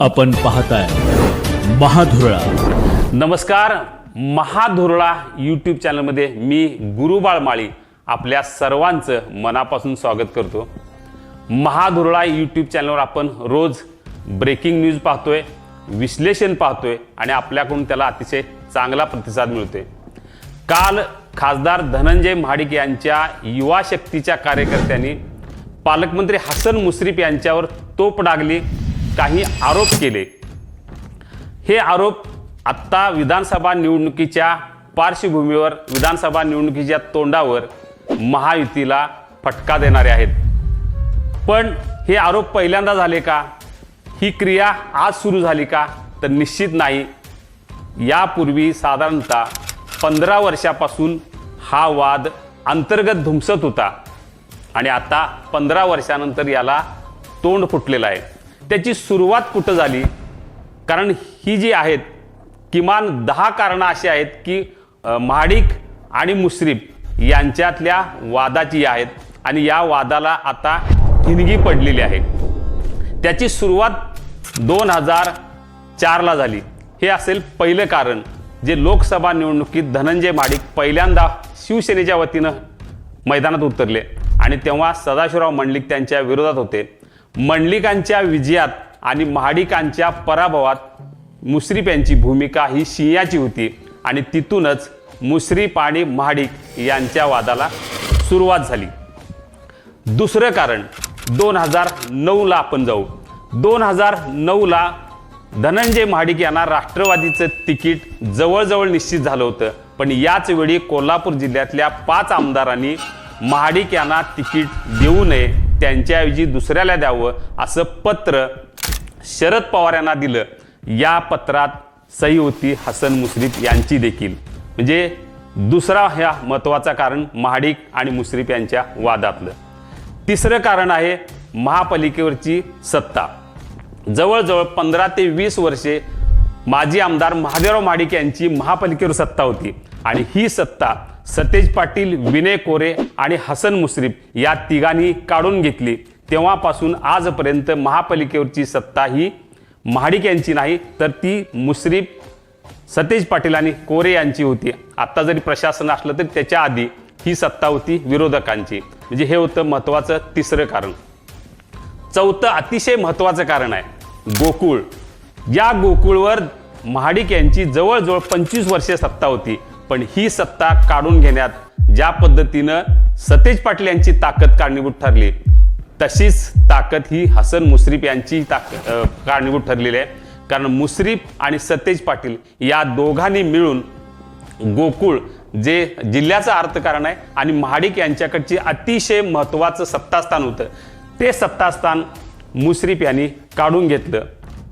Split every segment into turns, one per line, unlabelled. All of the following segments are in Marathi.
आपण पाहताय महाधुरळा.
नमस्कार महाधुरळा यूट्यूब चॅनलमध्ये मी गुरुबाळ माळी आपल्या सर्वांचं मनापासून स्वागत करतो. महाधुरळा यूट्यूब चॅनलवर आपण रोज ब्रेकिंग न्यूज पाहतोय विश्लेषण पाहतोय आणि आपल्याकडून त्याला अतिशय चांगला प्रतिसाद मिळतोय. काल खासदार धनंजय महाडिक यांच्या युवा शक्तीच्या कार्यकर्त्यांनी पालकमंत्री हसन मुश्रीफ यांच्यावर तोप डागली काही आरोप केले. हे आरोप आत्ता विधानसभा निवडणुकीच्या पार्श्वभूमीवर विधानसभा निवडणुकीच्या तोंडावर महायुतीला फटका देणारे आहेत. पण हे आरोप पहिल्यांदा झाले का? ही क्रिया आज सुरू झाली का? तर निश्चित नाही. यापूर्वी साधारणतः पंधरा वर्षापासून हा वाद अंतर्गत धुमसत होता आणि आता पंधरा वर्षानंतर याला तोंड फुटलेलं आहे. त्याची सुरुवात कुठं झाली? कारण ही जी आहेत किमान दहा कारणं अशी आहेत की महाडिक आणि मुश्रीफ यांच्यातल्या वादाची आहेत आणि या वादाला आता हिंदगी पडलेली आहे. त्याची सुरुवात दोन हजार चारला झाली. हे असेल पहिलं कारण. जे लोकसभा निवडणुकीत धनंजय महाडिक पहिल्यांदा शिवसेनेच्या वतीनं मैदानात उतरले आणि तेव्हा सदाशिवराव मंडलिक त्यांच्या विरोधात होते. मंडलिकांच्या विजयात आणि महाडिकांच्या पराभवात मुश्रीफ यांची भूमिका ही सिंहाची होती. आणि तिथूनच मुश्रीफ आणि महाडिक यांच्या वादाला सुरुवात झाली. दुसरं कारण दोन हजार नऊला आपण जाऊ. दोन हजार नऊला धनंजय महाडिक यांना राष्ट्रवादीचं तिकीट जवळजवळ निश्चित झालं होतं. पण याच वेळी कोल्हापूर जिल्ह्यातल्या पाच आमदारांनी महाडिक यांना तिकीट देऊ नये त्यांच्याऐवजी दुसऱ्याला द्यावं असं पत्र शरद पवार यांना दिलं. या पत्रात सही होती हसन मुश्रीफ यांची देखील. म्हणजे दुसरा ह्या महत्त्वाचा कारण महाडिक आणि मुश्रीफ यांच्या वादातलं. तिसरं कारण आहे महापालिकेवरची सत्ता. जवळजवळ पंधरा ते वीस वर्षे माजी आमदार महादेवराव महाडिक यांची महापालिकेवर सत्ता होती. आणि ही सत्ता सतेज पाटील विनय कोरे आणि हसन मुश्रीफ या तिघांनी काढून घेतली. तेव्हापासून आजपर्यंत महापालिकेवरची सत्ता ही महाडिक यांची नाही तर ती मुश्रीफ सतेज पाटील आणि कोरे यांची होती. आत्ता जरी प्रशासन असलं तरी त्याच्या आधी ही सत्ता होती विरोधकांची. म्हणजे हे होतं महत्त्वाचं तिसरं कारण. चौथं अतिशय महत्त्वाचं कारण आहे गोकुळ. या गोकुळवर महाडिक यांची जवळजवळ पंचवीस वर्षे सत्ता होती. पण ही सत्ता काढून घेण्यात ज्या पद्धतीनं सतेज पाटील यांची ताकद कारणीभूत ठरली तशीच ताकद ही हसन मुश्रीफ यांची ताकद कारणीभूत ठरलेली आहे. कारण मुश्रीफ आणि सतेज पाटील या दोघांनी मिळून गोकुळ जे जिल्ह्याचं अर्थकारण आहे आणि महाडिक यांच्याकडची अतिशय महत्त्वाचं सत्तास्थान होतं. ते सत्तास्थान मुश्रीफ यांनी काढून घेतलं.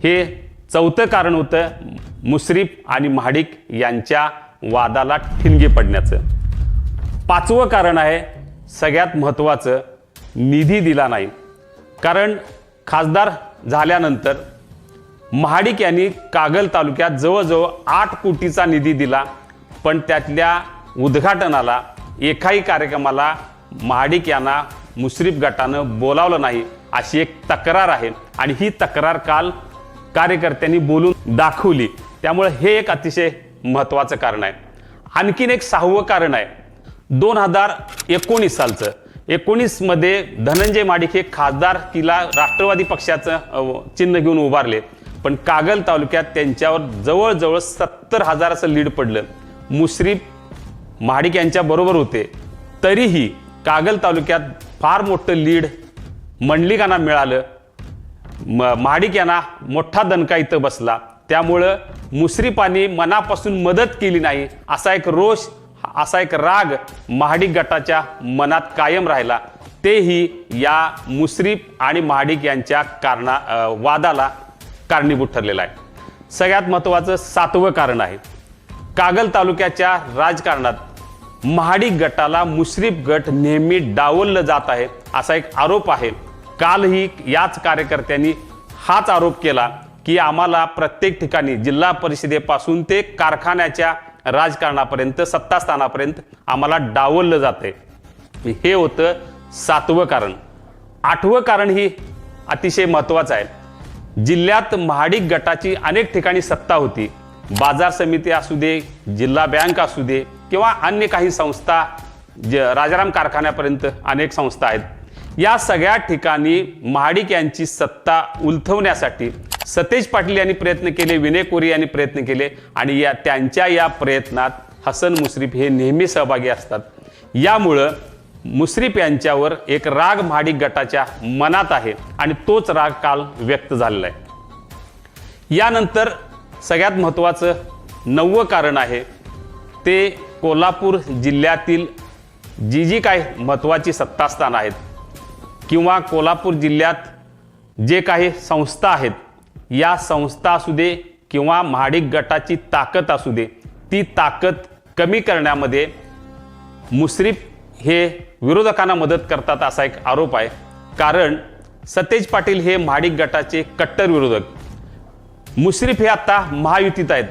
हे चौथं कारण होतं मुश्रीफ आणि महाडिक यांच्या वादाला ठिणगी पडण्याचं. पाचवं कारण आहे सगळ्यात महत्त्वाचं निधी दिला नाही. कारण खासदार झाल्यानंतर महाडिक यांनी कागल तालुक्यात जवळजवळ आठ कोटीचा निधी दिला पण त्यातल्या उद्घाटनाला एकाही कार्यक्रमाला महाडिक यांना मुश्रीफ गटानं बोलावलं नाही अशी एक तक्रार आहे. आणि ही तक्रार काल कार्यकर्त्यांनी बोलून दाखवली. त्यामुळे हे एक अतिशय महत्त्वाचं कारण आहे. आणखीन एक सहावं कारण आहे. दोन हजार एकोणीस सालचं. एकोणीसमध्ये धनंजय माडिक हे खासदार किला राष्ट्रवादी पक्षाचं चिन्ह घेऊन उभारले. पण कागल तालुक्यात त्यांच्यावर जवळजवळ सत्तर हजाराचं लीड पडलं. मुश्रीफ महाडिक यांच्या बरोबर होते. तरीही कागल तालुक्यात फार मोठं लीड मंडलिकांना मिळालं. म महाडिक यांना मोठा दणका इथं बसला. त्यामुळं मुश्रीफांनी मनापासून मदत केली नाही. असा एक रोष असा एक राग महाडिक गटाच्या मनात कायम राहिला. तेही या मुश्रीफ आणि महाडिक यांच्या कारणा वादाला कारणीभूत ठरलेला आहे. सगळ्यात महत्त्वाचं सातवं कारण आहे. कागल तालुक्याच्या राजकारणात महाडिक गटाला मुश्रीफ गट नेहमी डावललं जात आहे असा एक आरोप आहे. कालही याच कार्यकर्त्यांनी हाच आरोप केला. की आम्हाला प्रत्येक ठिकाणी जिल्हा परिषदेपासून ते कारखान्याच्या राजकारणापर्यंत सत्तास्थानापर्यंत आम्हाला डावललं जाते हे होतं सातवं कारण. आठवं कारण ही अतिशय महत्त्वाचं आहे. जिल्ह्यात महाडिक गटाची अनेक ठिकाणी सत्ता होती. बाजार समिती असू दे जिल्हा बँक असू दे किंवा अन्य काही संस्था ज राजाराम कारखान्यापर्यंत अनेक संस्था आहेत. या सगळ्या ठिकाणी महाडिक यांची सत्ता उलथवण्यासाठी सतेज पाटील यांनी प्रयत्न केले विनय कोरी यांनी प्रयत्न केले आणि या त्यांच्या या प्रयत्नात हसन मुश्रीफ हे नेहमी सहभागी असतात. यामुळं मुश्रीफ यांच्यावर एक राग महाडिक गटाच्या मनात आहे आणि तोच राग काल व्यक्त झालेला आहे. यानंतर सगळ्यात महत्त्वाचं नववं कारण आहे ते कोल्हापूर जिल्ह्यातील जी जी काही महत्त्वाची सत्तास्थान आहेत. किंवा कोल्हापूर जिल्ह्यात जे काही संस्था आहेत या संस्था असू दे किंवा महाडिक गटाची ताकद असू दे ती ताकद कमी करण्यामध्ये मुश्रीफ हे विरोधकांना मदत करतात असा एक आरोप आहे. कारण सतेज पाटील हे महाडिक गटाचे कट्टर विरोधक. मुश्रीफ हे आता महायुतीत आहेत.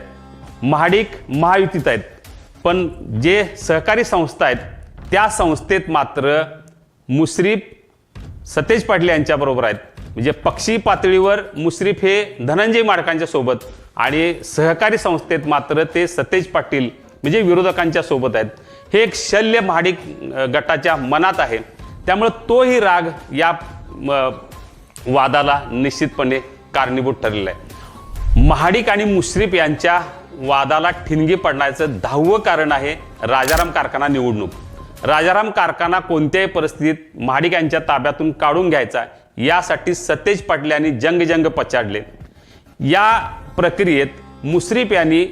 महाडिक महायुतीत आहेत. पण जे सहकारी संस्था आहेत त्या संस्थेत मात्र मुश्रीफ सतेज पाटील यांच्याबरोबर आहेत. म्हणजे पक्षी पातळीवर मुश्रीफ हे धनंजय माडकांच्या सोबत आणि सहकारी संस्थेत मात्र ते सतेज पाटील म्हणजे विरोधकांच्या सोबत आहेत. हे एक शल्य महाडिक गटाच्या मनात आहे. त्यामुळे तोही राग या वादाला निश्चितपणे कारणीभूत ठरलेला आहे. महाडिक आणि मुश्रीफ यांच्या वादाला ठिणगी पडण्याचं दहावं कारण आहे राजाराम कारखाना निवडणूक. राजाराम कारखाना कोणत्याही परिस्थितीत महाडिक यांच्या ताब्यातून काढून घ्यायचा यासाठी सतेज पाटील यांनी जंगजंग पछाडले. या प्रक्रियेत मुश्रीफ यांनी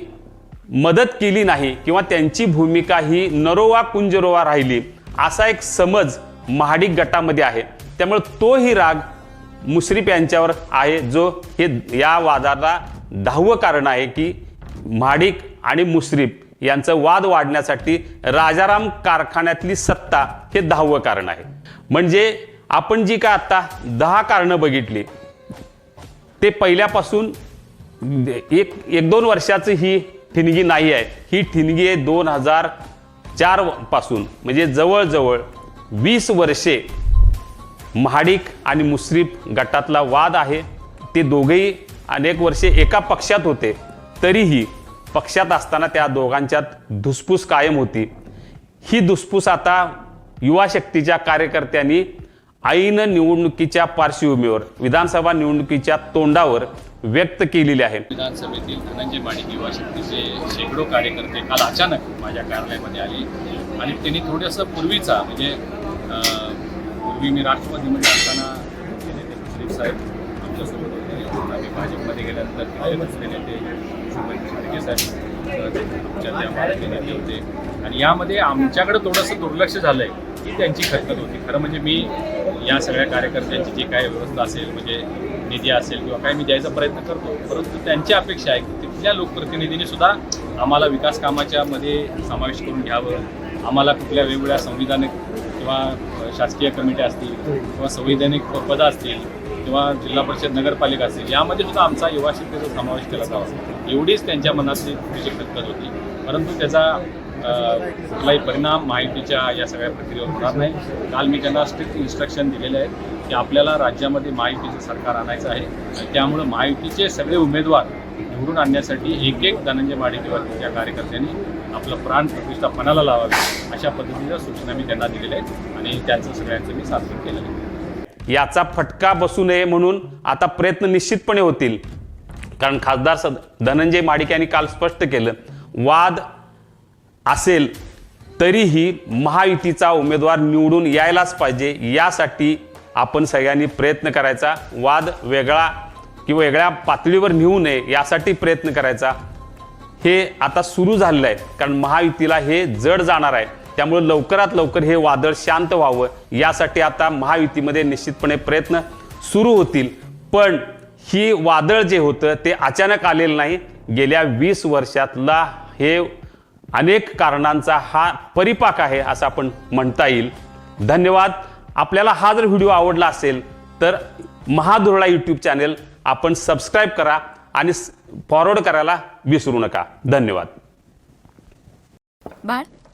मदत केली नाही किंवा त्यांची भूमिका ही नरोवा कुंजरोवा राहिली असा एक समज महाडिक गटामध्ये आहे. त्यामुळे तोही राग मुश्रीफ यांच्यावर आहे जो हे या वादाला दहावं कारण आहे की महाडिक आणि मुश्रीफ यांचं वाद वाढण्यासाठी राजाराम कारखान्यातली सत्ता हे दहावं कारण आहे. म्हणजे आपण जी काय आता दहा कारणं बघितली ते पहिल्यापासून एक एक दोन वर्षाचं ही ठिणगी नाही आहे. ही ठिणगी आहे दोन हजार चारपासून. म्हणजे जवळजवळ वीस वर्षे महाडिक आणि मुश्रीफ गटातला वाद आहे. ते दोघेही अनेक वर्षे एका पक्षात होते. तरीही पक्षात असताना त्या दोघांच्यात धुसफूस कायम होती. ही धुसफूस आता युवा शक्तीच्या कार्यकर्त्यांनी ऐन निवडणुकीच्या पार्श्वभूमीवर विधानसभा निवडणुकीच्या तोंडावर व्यक्त केलेली आहे.
विधानसभेतील धनंजय माडिक युवा शक्तीचे शेकडो कार्यकर्ते काल अचानक माझ्या कार्यालयामध्ये आले आणि त्यांनी थोडंसं पूर्वीचा म्हणजे पूर्वी मी राष्ट्रवादीमध्ये असताना नेते साहेब आमच्यासोबत होते. आम्ही भाजपमध्ये गेल्यानंतर तिथे बसले नेते शुभेच्छा साहेब त्या नेते होते. आणि यामध्ये आमच्याकडे थोडंसं दुर्लक्ष झालं आहे ही त्यांची खरकत होती. खरं म्हणजे मी या सगळ्या कार्यकर्त्यांची जी काय व्यवस्था असेल म्हणजे निधी असेल किंवा काय मी द्यायचा प्रयत्न करतो परंतु त्यांची अपेक्षा आहे की तिथल्या लोकप्रतिनिधींनी सुद्धा आम्हाला विकास कामाच्या मध्ये समावेश करून घ्यावं. आम्हाला कुठल्या वेगवेगळ्या संविधानिक किंवा शासकीय कमिट्या असतील किंवा संविधानिक पदं असतील किंवा जिल्हा परिषद नगरपालिका असेल यामध्ये सुद्धा आमचा युवा शक्तीचा समावेश केला जावा. एवढीच त्यांच्या मनातली थोडीशी खतखत होती. परंतु त्याचा कुठलाही परिणाम माहितीच्या या सगळ्या प्रक्रियेवर होणार नाही. काल मी त्यांना स्ट्रिक्ट इन्स्ट्रक्शन दिलेले आहेत की आपल्याला राज्यामध्ये महायुतीचं सरकार आणायचं आहे. आणि त्यामुळं महायुतीचे सगळे उमेदवार निवडून आणण्यासाठी एक एक धनंजय माडिकेवरच्या कार्यकर्त्यांनी आपलं प्राण प्रतिष्ठा पणाला लावावी अशा पद्धतीच्या सूचना मी त्यांना दिलेल्या आहेत. आणि त्यांचं सगळ्यांचं मी सार्थक केलेलं आहे.
याचा फटका बसू नये म्हणून आता प्रयत्न निश्चितपणे होतील. कारण खासदार सद धनंजय माडिक यांनी काल स्पष्ट केलं वाद असेल तरीही महायुतीचा उमेदवार निवडून यायलाच पाहिजे. यासाठी आपण सगळ्यांनी प्रयत्न करायचा. वाद वेगळा किंवा वेगळ्या पातळीवर नेऊ नये यासाठी प्रयत्न करायचा. हे आता सुरू झालेलं आहे. कारण महायुतीला हे जड जाणार आहे. त्यामुळे लवकरात लवकर हे वादळ शांत व्हावं यासाठी आता महायुतीमध्ये निश्चितपणे प्रयत्न सुरू होतील. पण ही वादळ जे होतं ते अचानक आलेलं नाही. गेल्या वीस वर्षातला हे अनेक कारणांचा हा परिपाक आहे असं आपण म्हणता येईल. धन्यवाद. आपल्याला हा जर व्हिडिओ आवडला असेल तर महादुरळा यूट्यूब चॅनेल आपण सबस्क्राईब करा आणि फॉरवर्ड करायला विसरू नका. धन्यवाद.
बाळ